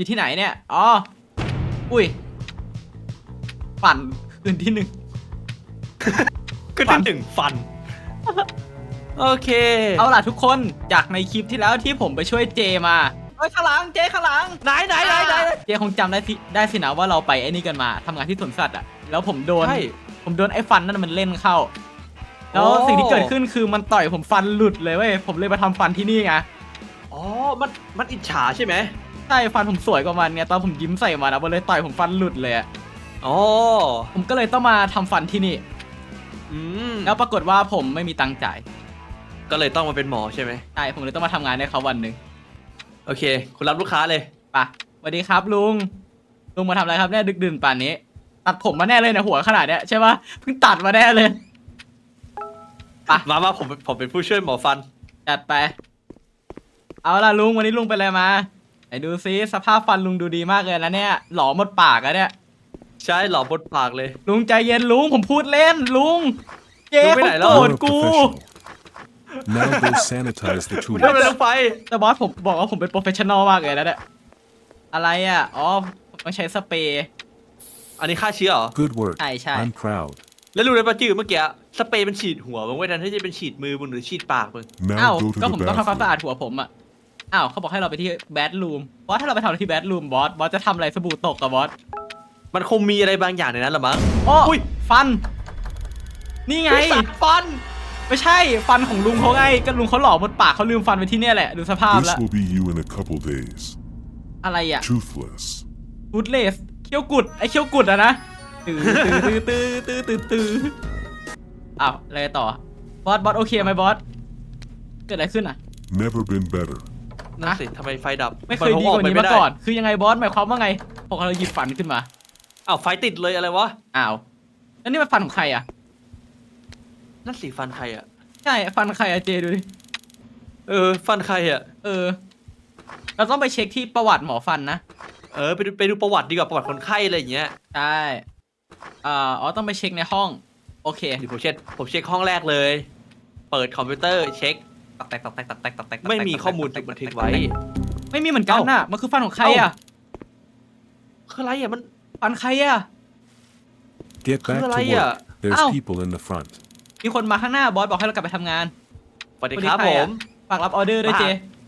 อยู่ที่ไหนเนี่ย อ๋อ อุ้ย ปั่นคืนที่หนึ่งก็ฟัที่นหนึ่งฟัน โอเค เอาล่ะทุกคนจากในคลิปที่แล้วที่ผมไปช่วยเจมาเฮ้ยข้างหลังเจข้างหลัง ไหนไหนไหนไหนเจคงจำได้สิได้สินะว่าเราไปไอ้นี่กันมาทำงานที่สวนสัตว์อะ แล้วผมโดน ใช่ ผมโดนไอ้ฟันนั่นมันเล่นเข้า แล้วโอ้ สิ่งที่เกิดขึ้นคือมันต่อยผมฟันหลุดเลยเว้ย ผมเลยมาทำฟันที่นี่ไง อ๋อ มัน มันอิจฉาใช่ไหมใช่ฟันผมสวยกว่ามันไงตอนผมยิ้มใส่มันอะมันเลยต่อยผมฟันหลุดเลยอะอ๋อผมก็เลยต้องมาทำฟันที่นี่ อืมแล้วปรากฏว่าผมไม่มีตังค์จ่ายก็เลยต้องมาเป็นหมอใช่ไหมใช่ผมเลยต้องมาทำงานให้เขาวันหนึ่งโอเค คุณรับลูกค้าเลย ไปะสวัสดีครับลุง ลุงมาทำอะไรครับเนี่ยดึกดื่นป่านนี้ ตัดผมมาแน่เลยเนี่ยหัวขนาดเนี้ยใช่ปะเพิ่งตัดมาแน่เลยไปมามาผมผมเป็นผู้ช่วยหมอฟัน จัดไป เอาล่ะลุงวันนี้ลุงเป็นอะไรมา ไหนดูซิสภาพฟันลุงดูดีมากเลยนะเนี่ย หลอหมดปากอะเนี่ย ใช่หล่อบนปากเลย ลุงใจเย็นลุงผมพูดเล่นลุงเจ๊ลุงไปเขาไหนแล้โกวรธ You're a กู professional. Now go sanitize the คุณทำอะไร tools. ลงไป แต่บอสผมบอกว่าผมเป็นโปรเฟชชั่นอลมากเลยนะเนี่ยอะไรอะอ๋อผมต้องใช้สเปรย์ อันนี้ฆ่าเชื้อเหรอ Good work. Aye, aye. I'm proud. แล้วรู้เลยปะจื้อเมื่อกี้สเปรย์มันฉีดหัวมึงไว้แทนที่จะเป็นฉีดมือมึงหรือฉีดปากมึงอ้าว Now go to ก็ the ผมต้องทำความ bathroom. สะอาดหัวผมอะ อ้าวเขาบอกให้เราไปที่แบดรูมบอสถ้าเราไปทำที่แบดรูมบอสบอสจะทำอะไรสบู่ตกกับบอสมันคงมีอะไรบางอย่างในนั้นหรอมั้งโอ้อุ้ย ฟัน นี่ไง ไอ้สัตว์ฟัน ไม่ใช่ฟันของลุงเขาไงก็ลุงเขาหล่อหมดปากเขาลืมฟันไว้ที่เนี่ยแหละดูสภาพ This แล้ว will be you in a couple days. อะไรอะ Toothless. กูดเลสเคี้ยวกุดไอเคี้ยวกุดอะนะตื้อตื้อตื้อตื้อตื้อตื้ออ้าวอะไรต่อบอสบอสโอเคไหมบอสเกิดอะไรขึ้นอะ Never been better. นั่นสิทำไมไฟดับไม่เคยดีกว่านี้มาก่อน คือยังไงบอสหมายความว่าไงพอเราหยิบฟันขึ้นมาอ้าวไฟติดเลยอะไรวะอ้าวแล้วนี่มันฟันของใครอะนั่นสีฟันใครอะใช่ฟันใครอะเจดูดิเออ ฟันใครอะเออ เราต้องไปเช็คที่ประวัติหมอฟันนะเออไปดูไปดูประวัติดีกว่าประวัติคนไข้อะไรอย่างเงี้ยใช่อ่าอ๋อต้องไปเช็คในห้อง โอเคเดี๋ยวผมเช็คผมเช็คห้องแรกเลย เปิดคอมพิวเตอร์เช็ค ตักแตกตักแตกตักแตกตักแตกไม่มีข้อมูลถูกบันทึกไว้ ไม่มีเหมือนกันน่ะมันคือฟันของใครอะคืออะไรอะมันฟันใครอะ Get back คืออะไร to อะ work. There's people in the front. มีคนมาข้างหน้าบอสบอกให้เรากลับไปทำงานสวัสดีครับผมฝากรับออเดอร์ด้วยเจ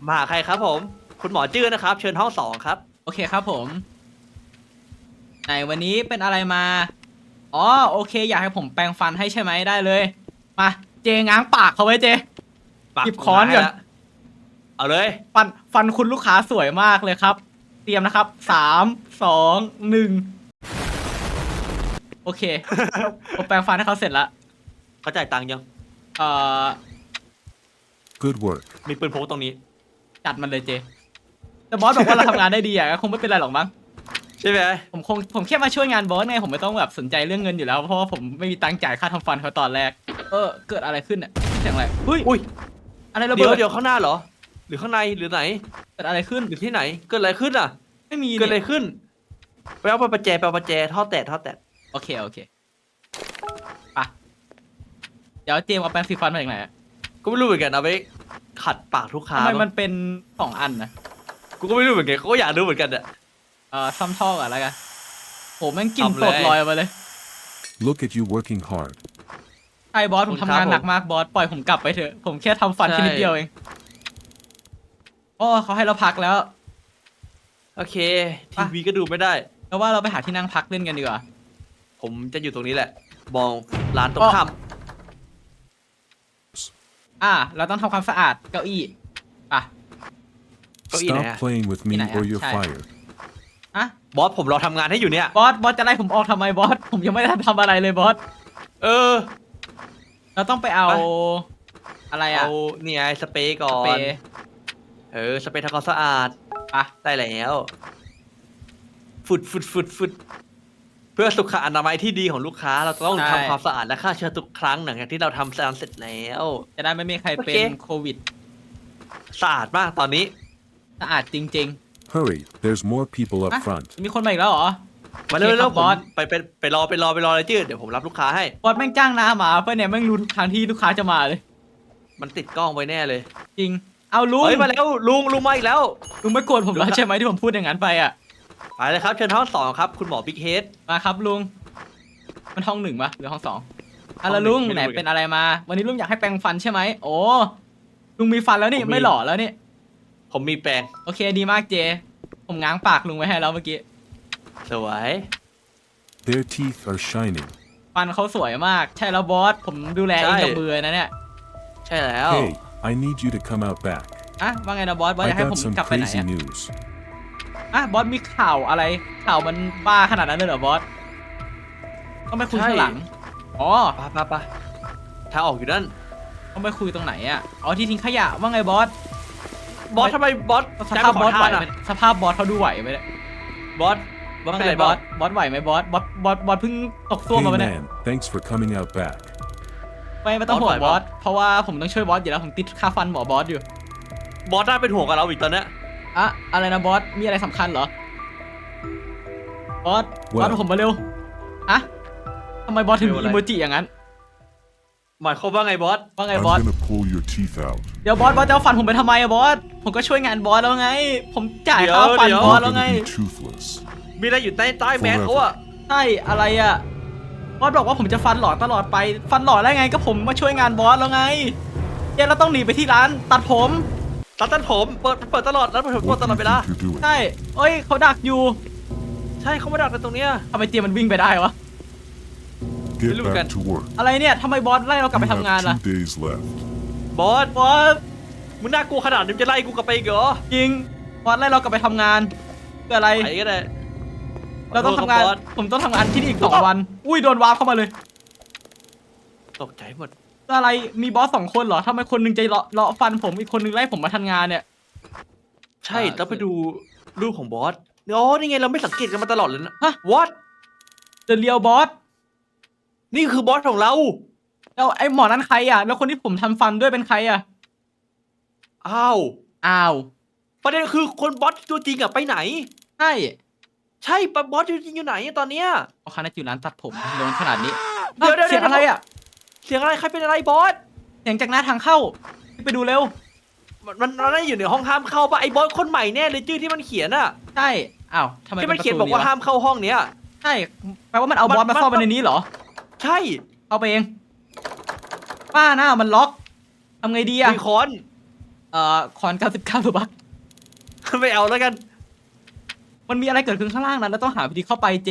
มาหาใครครับผม คุณหมอจื้อนะครับ เชิญห้องสองครับ โอเคครับผม ไหนวันนี้เป็นอะไรมา อ๋อโอเค อยากให้ผมแปรงฟันให้ใช่ไหมได้เลย มา เจง้างปากเขาไว้เจ ปากหยิบค้อนก่อนผมให้ละเอาเลย ฟันฟันคุณลูกค้าสวยมากเลยครับ เตรียมนะครับสามสองหนึ่งโอเค ผมแปรงฟันให้เขาเสร็จแล้วเขาจ่ายตังค์ยัง เอ่อ Good work. มีปืนพกตรงนี้ จัดมันเลยเจ แต่บอสบอกว่าเราทำงานได้ดีอะก็คงไม่เป็นไรหรอกมั้ง ใช่ไหมผมคงผมแค่มาช่วยงานบอสไงผมไม่ต้องแบบสนใจเรื่องเงินอยู่แล้ว เพราะว่าผมไม่มีตังค์จ่ายค่าทำฟันเขาตอนแรก เออ เกิดอะไรขึ้นอะเสียงอะไรเฮ้ยอุ้ย อะไรระเดี๋เบิยวดเดี๋ยวข้างหน้าเหรอ หรือข้างในหรือไหน เกิดอะไรขึ้น หรือที่ไหน เกิดอะไรขึ้นอะ ไม่มีเกิดอะไรเนี่ยขึ้น ไปเอาประแจไปเอาประแจท่อแตะท่อแตะโอเคโอเคไปะเดี๋ยวเจมส์เอาแปรงสีฟันมาจากไหนอะก็ไม่รู้เหมือนกันเอาไปขัดปากทุกค้าทำไมมั้งมันเป็นสองอันนะกูก็ไม่รู้เหมือนกันเขาก็อยากรู้เหมือนกันอะ เอ่อซ่อมท่อก่อนแล้วกันโหแม่งกลิ่นทำเลยสดลอยออกมาเลย Look at you working hard. ใช่บอสผมขอบคุณทำงานครับหนักมากบอสปล่อยผมกลับไปเถอะ ผมแค่ทำฟันใช่แค่นิดเดียวเองโอ้เขาให้เราพักแล้ว โอเค ทีวีก็ดูไม่ได้ แล้วว่าเราไปหาที่นั่งพักเล่นกันดีกว่า ผมจะอยู่ตรงนี้แหละ มองร้านตรงอ๋อข้ามอ่า เราต้องทำความสะอาดเก้าอี้อะเก้าอี้ไหน Stop อะ playing with me Cái này à? or you're Sai. fired. อะบอสผมรอทำงานให้อยู่เนี่ย บอส บอสจะไล่ผมออกทำไมบอส ผมยังไม่ได้ทำอะไรเลยบอส เออ เราต้องไปเอาไป อะไรอะเอานี่ไงสเปรย์ก่อสเปรน ย์เออ สเปรย์ทำความสะอาดอะได้แล้วฟุดฟุดฟุดฟุดเพื่อสุขอนามัยที่ดีของลูกค้า เราต้องทำความสะอาดและฆ่าเชื้อทุกครั้งหลังจากที่เราทำสารเสร็จแล้ว จะได้ไม่มีใครเป็นโอเคโควิดสะอาดมากตอนนี้ สะอาดจริง Hurry. There's more people ๆ up อะ front. มีคนมาอีกแล้วเหรอ มาเร็วโอเคครับๆผมบอสไปไปไปรอไปรอไปรอเลยจืดเดี๋ยวผมรับลูกค้าให้ บอสแม่งจ้างน้าหมาเพื่อนเนี่ยแม่งรู้ทุกทางที่ลูกค้าจะมาเลย มันติดกล้องไว้แน่เลย จริง เอาลุงเฮ้ยมาแล้วลุงลุงมาอีกแล้ว ลุงไม่โกรธผมแล้วลูกค้าใช่ไหมที่ผมพูดอย่างนั้นไปอะไปเลยครับเชิญห้องสองครับ คุณหมอบิ๊กเฮดมาครับลุง มันห้องหนึ่งปะหรือห้องสองอะห้แล้อวงหนึ่ลุงงไม่รู้ไหนเหมือนกันเป็นอะไรมา วันนี้ลุงอยากให้แปรงฟันใช่ไหมโอ้ลุงมีฟันแล้วนี่ผมมีไม่หล่อแล้วนี่ผมมีแปรงโอเคดีมากเจ ผมง้างปากลุงไว้ให้แล้วเมื่อกี้ สวย Their teeth are shining. ฟันเขาสวยมาก ใช่แล้วบอส ผมดูแลเองใช่ กับมือนะเนี่ย ใช่แล้ว Hey, I need you to come out back. อะ ว่าไงนะบอส บอสอ I ยากให้ผ got ม some กลับไปไหน crazy อะ news. อะ บอสมีข่าวอะไร ข่าวมันบ้าขนาดนั้นเลยเหรอบอส ต้องไปคุยใช่ข้างหลัง อ๋อไปไปไปทางออกอยู่นั่น ต้องไปคุยตรงไหนอะอ๋อ ที่ทิ้งขยะ ว่าไงบอส บอสทำไมบอสสภาพบอสไหวอะไหมสภาพบอสเขาดูไหวไหมเนี่ยบอส บอสว่าเป็นไงไรบบออสสบอสไหวไหมบอสบอสบอสบอสเพิ่งตกซ่วม Hey มาปะเนี่ย man, thanks for coming out back. ไม่ไม่ต้องห่วงบอสไหวบอปะสเพราะว่าผมต้องช่วยบอสอยู่แล้วผมติดค่าฟันหมอบอสอยู่บอสน่าเป็นห่วงกับเราอีกตอนเนี้ยอะอะไรนะบอสมีอะไรสำคัญเหรอบอสบอส Well ผมมาเร็วอะทำไมบอสถึงเร็วอะไรอีโมจิอย่างนั้นหมายความว่าไงบอสว่าไง I'm บอส gonna pull your teeth out. เดี๋ยวบอสบอสจะเอาฟันผมไปทำไมอะบอสผมก็ช่วยงานบอสแล้วไง ผมจ่ายค่าฟันเดี๋ยวบอส You're แล้วไง gonna be toothless. มีอะไรอยู่ใต้ใต้แมสเขาอะใช่อะไรอะบอสบอกว่าผมจะฟันหล่อตลอดไป ฟันหล่อได้ไงก็ผมมาช่วยงานบอสแล้วไงเดี๋ยวเราต้องหนีไปที่ร้านตัดผมตัดตัดผมเปิดเปิดตลอดแล้วเปิดเปิด What ต do ลอ you ดเวลา think you're doing? ใช่เอ้ยเขาดักอยู่ ใช่เขาไม่ดักในตรงเนี้ยทำไมเตียมันวิ่งไปได้วะ Get Look back at- to work. อะไรเนี่ยทำไมบอสไล่เรากลับไป You ทำงาน have ล่ะ two days left. บอสบอสมึงน่ากลัวขนาดนี้มึงจะไล่กูกลับไปอีกเหรอจริงบอสไล่เรากลับไปทำงานเพื่ออะไรไปก็ได้ เราต้องทำงาน ขอโทษครับบอส ผมต้องทำงานที่นี่อีกสองวัน อุ้ยโดนวาร์ปเข้ามาเลยตกใจหมดเพื่ออะไร มีบอสสองคนเหรอทำไมคนหนึงใจเลาะเลาะฟันผม อีกคนหนึงไล่ผมมาทำงานเนี่ย ใช่อ่าต้องไปดูรูปของบอสอ๋อนี่ไงเราไม่สังเกตกันมาตลอดเลยนะฮะ วอตเดอะเรียวบอสนี่คือบอสของเรา แล้วไอ้หมอนั้นใครอะ แล้วคนที่ผมทำฟันด้วยเป็นใครอะ อ้าว อ้าว ประเด็นคือคนบอสตัวจริงอะไปไหน ใช่ ใช่ปะบอสตัวจริงอยู่ไหนอะตอนเนี้ยเอาคานาจิร้านตัดผมโดนขนาดนี้เดี๋ยวเดี๋ยวเสียงอะไรอะ เสียงอะไรใครเป็นอะไรบอสเสียงจากหน้าทางเข้าไปดูเร็ว มันมันมันไม่ได้อยู่ในห้องห้ามเข้าปะไอ้บอสคนใหม่แน่เลยชื่อที่มันเขียนอะใช่อ้าวทำไมที่เป็มันนประเขียนตูบอกนี้ว่าห้าวะมเข้าห้องเนี้ยใช่แปลว่ามันเอาบอสมัมานเข้าไปมันในนี้เหรอ ใช่เข้าไปเองป้าหน้ามันล็อกทำไงดีอะมีค้อนเอ่อคอน99ตัวบักไม่เอาแล้วกัน มันมีอะไรเกิดขึ้นข้างล่างนั้นแล้วต้องหาวิธีเข้าไปเจ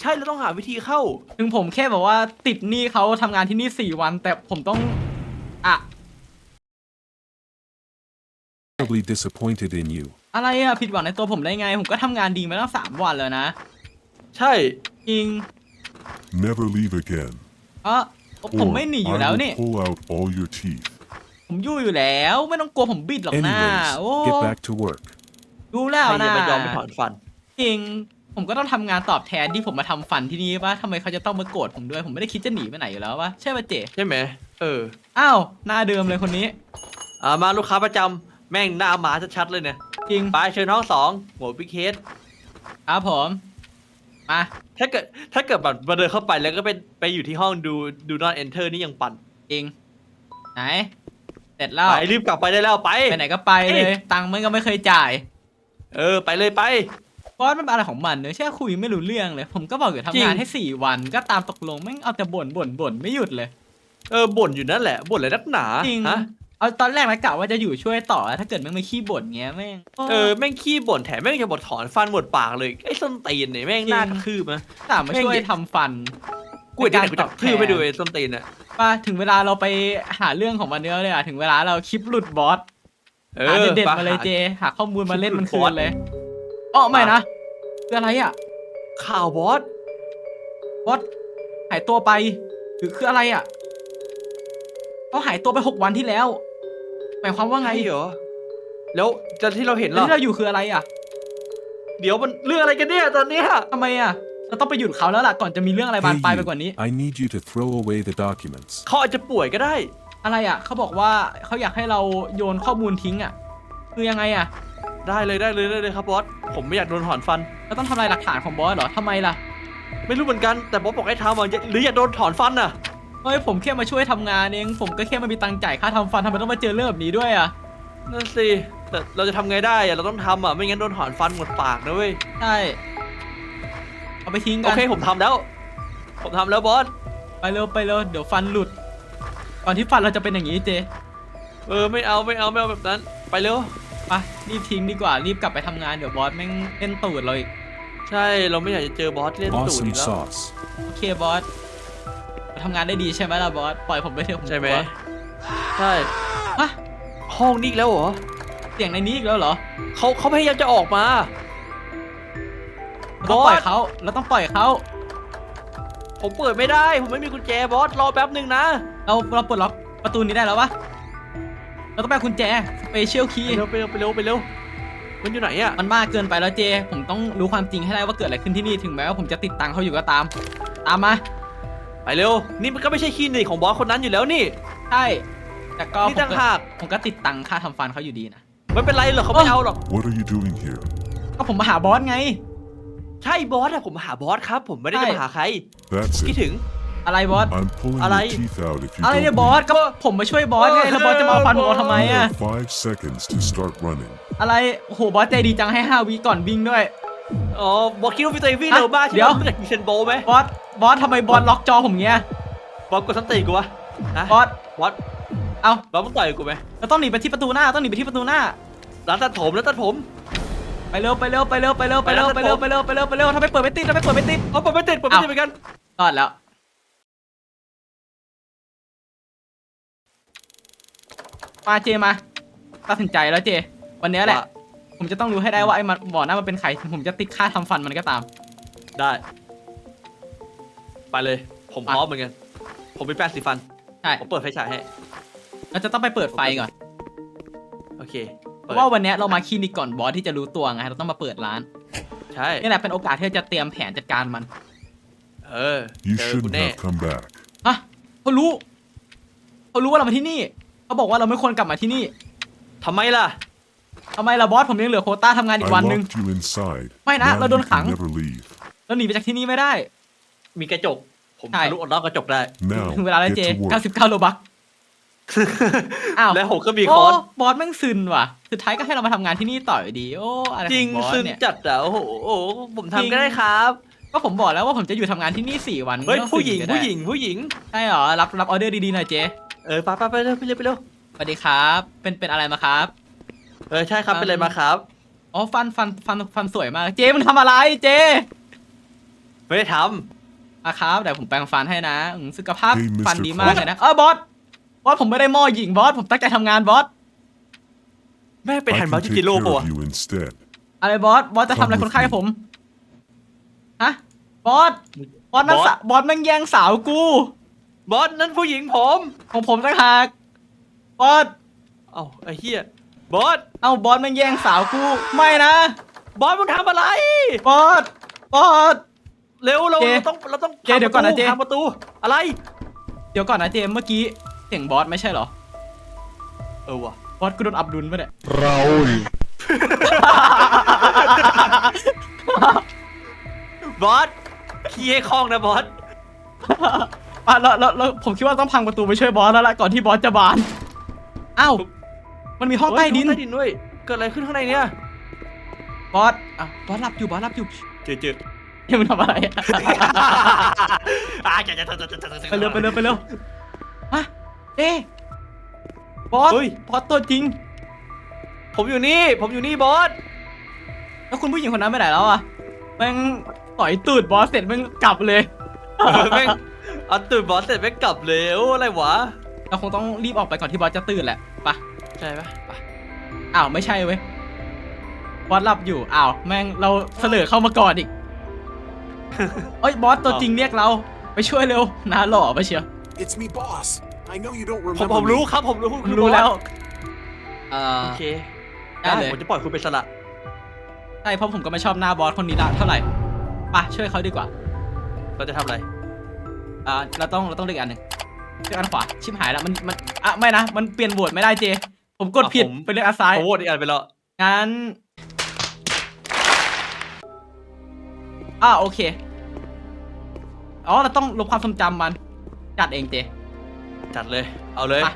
ใช่เราต้องหาวิธีเข้า ถึงผมแค่แบบว่าติดหนี้เขาทำงานที่นี่สี่วัน แต่ผมต้องอะ Terribly disappointed in you. อะไรอะผิดหวังในตัวผมได้ไง ผมก็ทำงานดีมาตั้งสามวันแล้วนะใช่ จริง Never leave again. เออผม Or ไม่หนี I อยู่แล้ว will นี่ pull out all your teeth. ผมอยู่อยู่แล้ว ไม่ต้องกลัวผมบิดหรอกนะ Anyways, โอ้ get back to work. ดูแล้วใครนะจะมายอมไม่ถอนฟัน จริง ผมก็ต้องทำงานตอบแทนที่ผมมาทำฟันที่นี่ปะทำไมเขาจะต้องมาโกรธผมด้วย ผมไม่ได้คิดจะหนีไปไหนอยู่แล้วปะใช่ปะเจใช่ไหมเอออ้าวหน้าเดิมเลยคนนี้ อ่ามาลูกค้าประจำแม่งหน้าหมาชัดๆเลยเนี่ยจริงไปเชิญห้องสองหัวบิ๊กเฮดครับผมมาถ้าเกิดถ้าเกิดแบบมาเดินเข้าไปแล้วก็เป็นไปอยู่ที่ห้องดูดู not enter นี่ยังปั่นจริง ไหนเสร็จแล้วไปรีบกลับไปได้แล้วไป ไปไหนก็ไปเลย ตังค์มันก็ไม่เคยจ่าย เออไปเลยไป บอสมันเป็นอะไรของมันเนอะแค่คุยไม่รู้เรื่องเลย ผมก็บอกอยู่ทำงานจริงให้สี่วันก็ตามตกลงแม่งเอาแต่บ่นบ่นบ่นไม่หยุดเลย เออบ่นอยู่นั่นแหละบ่นอะไรนักหนาจริง ฮะเอาตอนแรกนะกะว่าจะอยู่ช่วยต่อถ้าเกิดแม่งไม่ขี้บ่นเงี้ยแม่ง เออแม่งขี้บ่นแถมแม่งจะบดถอนฟันบดปากเลยไอ้ส้นตีนเนี่ยแม่งหน้ากระคืบนะสามมาช่วยทำฟันกูจะไหนกูจะทืบไปดูไอ้ส้นตีนอะป่ะถึงเวลาเราไปหาเรื่องของมันเนื้อเลยอะถึงเวลาเราคลิปหลุดบอสเอ หาอเด็ดไปๆมาเลยหเจ หาข้อมูลมาเล่นมันคลิคืปหลุดบอสนเลยอ๋อไม่นะคืออะไรอะ ข่าวบอสบอสหายตัวไป หรือคืออะไรอะเขาหายตัวไปหกวันที่แล้ว หมายความว่าไงใช่เหรอ แล้วจะที่เราเห็นเหรแล้วอที่เราอยู่คืออะไรอะ เดี๋ยวมันเรื่องอะไรกันเนี่ยตอนเนี้ยทำไมอะเราต้องไปหยุดเขาแล้วล่ะก่อนจะมีเรื่องอะไรบาน Hey ปลายไป you, กว่านี้ I need you to throw away the documents. เขาอาจจะป่วยก็ได้ อะไรอะเขาบอกว่าเขาอยากให้เราโยนข้อมูลทิ้งอะ คือยังไงอะ ได้เลยได้เลยได้เลยครับบอส ผมไม่อยากโดนถอนฟัน เราต้องทำลายหลักฐานของบอสเหรอทำไมล่ะ ไม่รู้เหมือนกันแต่บอสบอกให้ทำอะอย่าหรืออย่าโดนถอนฟันน่ะ เฮ้ยผมแค่มาช่วยทำงานเอง ผมก็แค่มามีตังค์จ่ายค่าทำฟันทำไมต้องมาเจอเรื่องแบบนี้ด้วยอะ นั่นสิแต่เราจะทำไงได้อะเราต้องทำอะไม่งั้นโดนถอนฟันหมดปากนะเว้ย ใช่ เอาไปทิ้งโอกันเคผมทำแล้ว ผมทำแล้วบอส ไปเร็วไปเร็วเดี๋ยวฟันหลุดก่ อนที่ฟันเราจะเป็นอย่างนี้เจเออไม่เอาไม่เอาไม่เอาแบบนั้น ไปเร็วไปรีบทิ้งดีกว่ารีบกลับไปทำงานเดี๋ยวบอสแม่งเล่นตูดเราอีกใช่เราไม่อยากจะเจอบอสเล่นตูด Awesome อีกแล้ว sauce. โอเคบอสเราทำงานได้ดีใช่ไหมล่ะบอสปล่อยผมไปเถอะผมใช่ไหมกลัวใช่ฮะห้องนี้อีกแล้วเหรอเสียงในนี้อีกแล้วเหรอเขาเขาพยายามจะออกมา เราต้องปล่อยบอสเขาเราต้องปล่อยเขา ผมเปิดไม่ได้ ผมไม่มีกุญแจบอสรอแป๊บหนึ่งนะเราเราปลดล็อกประตูนี้ได้แล้ววะเราต้องไปเอากุญแจสเปเชียลคีไปเร็วไปเร็วไปเร็วไปเร็วมันอยู่ไหนอะมันมากเกินไปแล้วเจ ผมต้องรู้ความจริงให้ได้ว่าเกิดอะไรขึ้นที่นี่ถึงแม้ว่าผมจะติดตังค์เขาอยู่ก็ตาม ตามมาไปเร็ว นี่มันก็ไม่ใช่คลินิกของบอสคนนั้นอยู่แล้วนี่ ใช่แต่ก็นี่ผมต่างก็หาก ผมก็ติดตังค่าทำฟันเขาอยู่ดีนะ ไม่เป็นไรหรอกเขาไม่เอาหรอก What are you doing here? ก็ผมมาหาบอสไง ใช่บอสอะผมหาบอสครับ ผมไม่ได้ใช่ จะมาหาใคร That's คิด it. ถึง อะไรบอส I'm pulling Alay. your teeth out if you อะไร don't เนี่ยบอส leave. ก็ผมมาช่วยบอสไงแล้วบอสจะมาเอาฟันผมเอาทำไม You อะ have five seconds to start running. อะไรโอ้โหบอสใจดีจังให้5วิก่อนวิ่งด้วย อ๋อบอสคิดว่าพี่ตัวเองวิ่งเร็วมากใช่ไหเดี๋มยวรู้จักยูเซนโบลไหมบอสบอสทำไมบอสล็อกจอผมเงี้ยบอสกดสันติกูวะฮะบอสบอสเอาบอสมึงต่อยกูไหมเราต้องหนีไปที่ประตูหน้าต้องหนีไปที่ประตูหน้าร้านตัดผมร้านตัดผม ไปเร็วไปเร็วไปเร็วไปเร็วไปเร็วไปเร็วไปเร็วไปเร็วไปเร็วทำไมเปิดไม่ติดทำไมเปิดไม่ติดเอาเปิดไม่ติดเปิดไม่ติดเหมือนกันรอดแล้วมาเจมาตัดสินใจแล้วเจ วันนี้แหละว่าผมจะต้องรู้ให้ได้ว่าไอ้มันบ่อน้ามันเป็นใครถึงผมจะติดค่าทำฟันมันก็ตาม ได้ ไปเลย ผมอะพร้อมเหมือนกัน ผมเป็นแป้งสีฟันใช่ผมเปิดไฟฉายให้เราจะต้องไปเปิดไฟก่อน โอเค เพเปิดราะว่าวันนี้เรามาคลินิกก่อนบอสที่จะรู้ตัวไงเราต้องมาเปิดร้านใช่ นี่แหละเป็นโอกาสที่เราจะเตรียมแผนจัดการมันเออ You เจอกู shouldn't แน่ have come back. ฮะเขารู้เขารู้ว่าเรามาที่นี่เขาบอกว่าเราไม่ควรกลับมาที่นี่ทำไมล่ะ ทำไมล่ะบอสผมยังเหลือโควต้าทำงานอี I กวันหนึ่ง locked you inside. Why not? Now เราโดน you ขัง can never leave. เราหนีไปจากที่นี่ไม่ได้ มีกระจก ผมใช่ ทะลุออกนอกกระจกได้ Now ถึงเวลาแล้วเจ get to work. 99 โลบัก อ้าวแล้วผมก็มีโอ้คอนบอสแม่งซึนว่ะ สุดท้ายก็ให้เรามาทำงานที่นี่ต่ออยู่ดี โอ้อะไรขจริองงบอสซึ่งเนี่ยจัดอะโอ้โหโอ้โหผมจริงทำก็ได้ครับ ก็ผมบอกแล้วว่าผมจะอยู่ทำงานที่นี่สี่วันเฮ้ยไม่ต้องผู้หญิงซึนก็ได้ผู้หญิงผู้หญิง ใช่เหรอรับรับออเดอร์ดีๆหน่อยเจเออไปไปไปเร็วไปเร็วไปเร็วสวัสดีครับ เป็นเป็นอะไรมาครับ เออใช่ครับอืมเป็นอะไรมาครับ อ๋อฟันฟันฟันฟันสวยมาก เจมันทำอะไรเจไม่ได้ทอะครับเดี๋ยวผมแปรงฟันให้นะอืมสุขภาพ Hey, Mr. ฟันดีมากเลยนะเออบอสบอสผมไม่ได้หม้อหญิงบอสผมตั้งใจทำงานบอสำ แม่เป็น I หันมา can จิ take จิโร่ care ปะวะ of you instead. อะไรบอส บอสจะทำอะไรคนไข้ผมฮะบอส บอสนั่นบอสสะบอสแม่งแย่งสาวกู บอสนั่นผู้หญิงผม ของผมต่างหากบอส เอ้าไอ้เหี้ยบอส เอ้าบอสแม่งแย่งสาวกู ไม่นะ บอสมึงทำอะไร บอส บอส เร็วเราเจเราต้องเราต้องเจเดี๋ยวก่อนนะเจ ทำประตูอะไร เดี๋ยวก่อนนะเจมส์เมื่อกี้เสียงบอสไม่ใช่เหรอ เออว่ะ บอสกูโดนอับดุลปะเนี่ยบอสขี้ให้คล่องนะบอสอะแล้วแล้วแล้วผมคิดว่าต้องพังประตูไปช่วยบอสแล้วล่ะก่อนที่บอสจะบานอ้าวมันมีห้องใต้ดินเฮ้ยห้องใต้ดินด้วย เกิดอะไรขึ้นข้างในเนี่ยบอสอะบอสหลับอยู่บอสหลับอยู่เจอเจอเฮ้ยมันทำอะไรอะอะจะจะจะจะจะจะไปเร็วไปเร็วไปเร็วฮะเอ๊ะ บอสเฮ้ย บอสตัวจริง ผมอยู่นี่ ผมอยู่นี่บอส แล้วคุณผู้หญิงคนนั้นไปไหนแล้วอะแม่งต่อยตูดบอสเสร็จแม่งกลับเลย เออแม่งเอาตื่นบอสเสร็จแม่งกลับเลยโอ้อะไรวะ เราคงต้องรีบออกไปก่อนที่บอสจะตื่นแหละไปะใช่ปะไปอ้าวไม่ใช่เว้ย บอสหลับอยู่ อ้าว แม่งเราเสลอเข้ามาก่อนอีก เอ้ยบอสตัวจริงเรียกเรา ไปช่วยเร็วหน้าหล่อไปเชียว It's me, boss. I know you don't ผม remember ผม me. รู้ครับผมรู้ผมรู้แล้วเออโอเคได้เลย ผมจะปล่อยคุณเป็นสละใช่เพราะผมก็ไม่ชอบหน้าบอสคนนี้ละเท่าไหร่ไปะช่วยเขาดีกว่าเราจะทำอะไรอ่าเราต้องเราต้องเลือกอันหนึ่งเลือกอันขวาชิบหายแล้วมันมันอะไม่นะมันเปลี่ยนโหวตไม่ได้เจ ผมกดผิดอะผมไปเลือกอันซ้ายผมโหวตอีกอันไปแล้วงั้นอ่าโอเคอ๋อเราต้องลบความทรงจำมันจัดเองเจ จัดเลย เอาเลยไป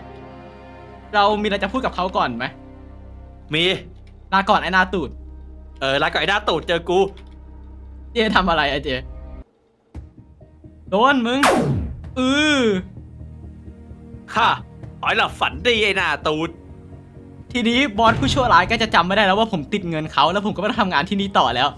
เรามีอะไรจะพูดกับเขาก่อนไหมมี ลาก่อนไอ้หนาตูด เออแล้วก็ไอ้หน้าตูดเจอกู เจทำอะไรอะเจ โดนมึงเออค่ะขอให้หลับฝันดีไอ้หน้าตูด ทีนี้บอสผู้ชั่วร้ายก็จะจำไม่ได้แล้วว่าผมติดเงินเขาแล้วผมก็ไม่ต้องทำงานที่นี่ต่อแล้ว